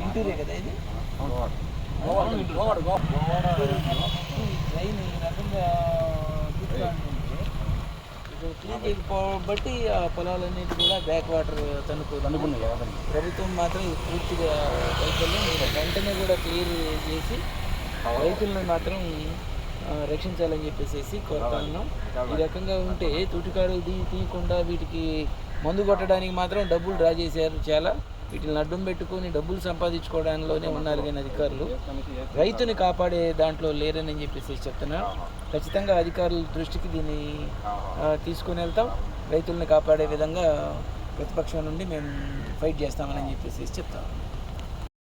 ఇంటూరియే కదా ఇది గోవాడ గోవాడ గోవాడ బట్టి ఆ పొలాలన్నిటి కూడా బ్యాక్ వాటర్ తనుకు అనుకున్నాయి ప్రభుత్వం మాత్రం పూర్తిగా రైతులను వెంటనే కూడా క్లియర్ చేసి రైతులను మాత్రం రక్షించాలని చెప్పేసి కోరుతున్నాం ఈ రకంగా ఉంటే తుటికాడు తీయకుండా వీటికి మందు కొట్టడానికి మాత్రం డబ్బులు డ్రా చేశారు చాలా. వీటిని అడ్డం పెట్టుకొని డబ్బులు సంపాదించుకోవడంలోనే ఉన్నారు కానీ అధికారులు. రైతుని కాపాడే దాంట్లో లేరని చెప్పేసి చెప్తున్నా ఖచ్చితంగా అధికారుల దృష్టికి దీన్ని తీసుకుని తీసుకొని వెళ్తాం. రైతుల్ని కాపాడే విధంగా ప్రతిపక్షం నుండి మేము ఫైట్ చేస్తామని చెప్పేసి చెప్తాం.